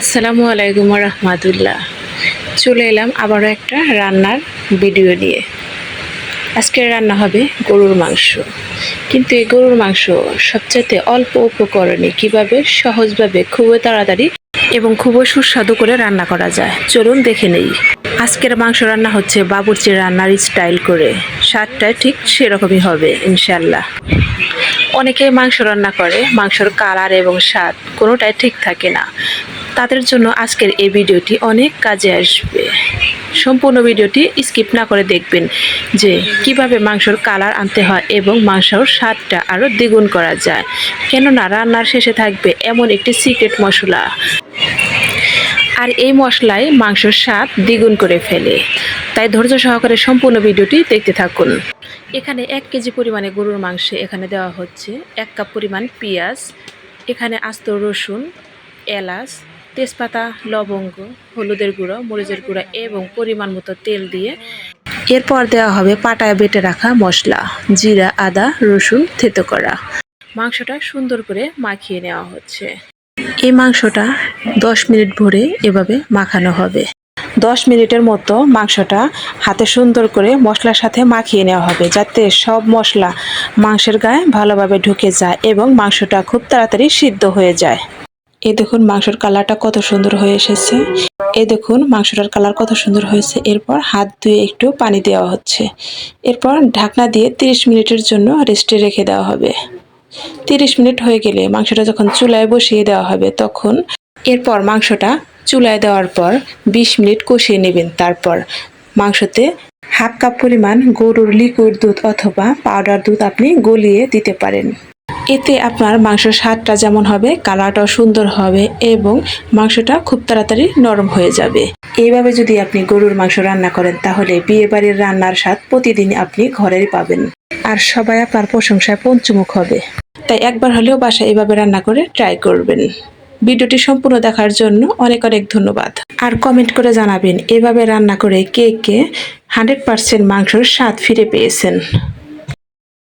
আসসালামু আলাইকুম রহমতুল্লাহ। চলে এলাম আবারও একটা রান্নার ভিডিও নিয়ে। আজকের রান্না হবে গরুর মাংস। কিন্তু এই গরুর মাংস সবচাইতে অল্প উপকরণে কীভাবে সহজভাবে খুবই তাড়াতাড়ি এবং খুবই সুস্বাদু করে রান্না করা যায়, চলুন দেখে নেই। আজকের মাংস রান্না হচ্ছে বাবুর্চি রান্নার স্টাইল করে। স্বাদটা ঠিক সেরকমই হবে ইনশাল্লাহ অনেকে মাংস রান্না করে, মাংসর কালার এবং স্বাদ কোনোটাই ঠিক থাকে না। তাদের জন্য আজকের এই ভিডিওটি অনেক কাজে আসবে। সম্পূর্ণ ভিডিওটি স্কিপ না করে দেখবেন যে কীভাবে মাংসর কালার আনতে হয় এবং মাংসর স্বাদটা আরও দ্বিগুণ করা যায়। কেননা রান্নার শেষে থাকবে এমন একটি সিক্রেট মশলা। আর এই মশলায় মাংসর স্বাদ দ্বিগুণ করে ফেলে। তাই ধৈর্য সহকারে সম্পূর্ণ ভিডিওটি দেখতে থাকুন। এখানে এক কেজি পরিমাণে গরুর মাংসে এখানে দেওয়া হচ্ছে এক কাপ পরিমাণ পেঁয়াজ, এখানে আস্ত রসুন, এলাচ তেজপাতা, লবঙ্গ, হলুদের গুঁড়ো, মরিচের গুঁড়ো এবং পরিমাণ মতো তেল দিয়ে এরপর দেওয়া হবে পাটায় বেটে রাখা মশলা, জিরা, আদা, রসুন থেতো করা। মাংসটা সুন্দর করে মাখিয়ে নেওয়া হচ্ছে। এই মাংসটা দশ মিনিট ভরে এভাবে মাখানো হবে। দশ মিনিটের মতো মাংসটা হাতে সুন্দর করে মশলার সাথে মাখিয়ে নেওয়া হবে যাতে সব মশলা মাংসের গায়ে ভালোভাবে ঢুকে যায় এবং মাংসটা খুব তাড়াতাড়ি সিদ্ধ হয়ে যায়। এ দেখুন মাংসের কালারটা কত সুন্দর হয়ে এসেছে। এ দেখুন মাংসটার কালার কত সুন্দর হয়েছে। এরপর হাত ধুয়ে একটু পানি দেওয়া হচ্ছে। এরপর ঢাকনা দিয়ে 30 মিনিটের জন্য রেস্টে রেখে দেওয়া হবে। তিরিশ মিনিট হয়ে গেলে মাংসটা যখন চুলায় বসিয়ে দেওয়া হবে, তখন এরপর মাংসটা চুলায় দেওয়ার পর বিশ মিনিট কষিয়ে নেবেন। তারপর মাংসতে হাফ কাপ পরিমাণ গরুর লিকুইড দুধ অথবা পাউডার দুধ আপনি গলিয়ে দিতে পারেন। এতে আপনার মাংসের স্বাদটা যেমন হবে, কালারটাও সুন্দর হবে এবং মাংসটা খুব তাড়াতাড়ি নরম হয়ে যাবে। এইভাবে যদি আপনি গরুর মাংস রান্না করেন, তাহলে বিয়ে বাড়ির রান্নার স্বাদ প্রতিদিন আপনি ঘরেই পাবেন। আর সবাই আপনার প্রশংসায় পঞ্চমুখ হবে। তাই একবার হলেও বাসায় এভাবে রান্না করে ট্রাই করবেন। ভিডিওটি সম্পূর্ণ দেখার জন্য অনেক অনেক ধন্যবাদ। আর কমেন্ট করে জানাবেন, এভাবে রান্না করে কে কে হান্ড্রেড পার্সেন্ট মাংসর স্বাদ ফিরে পেয়েছেন।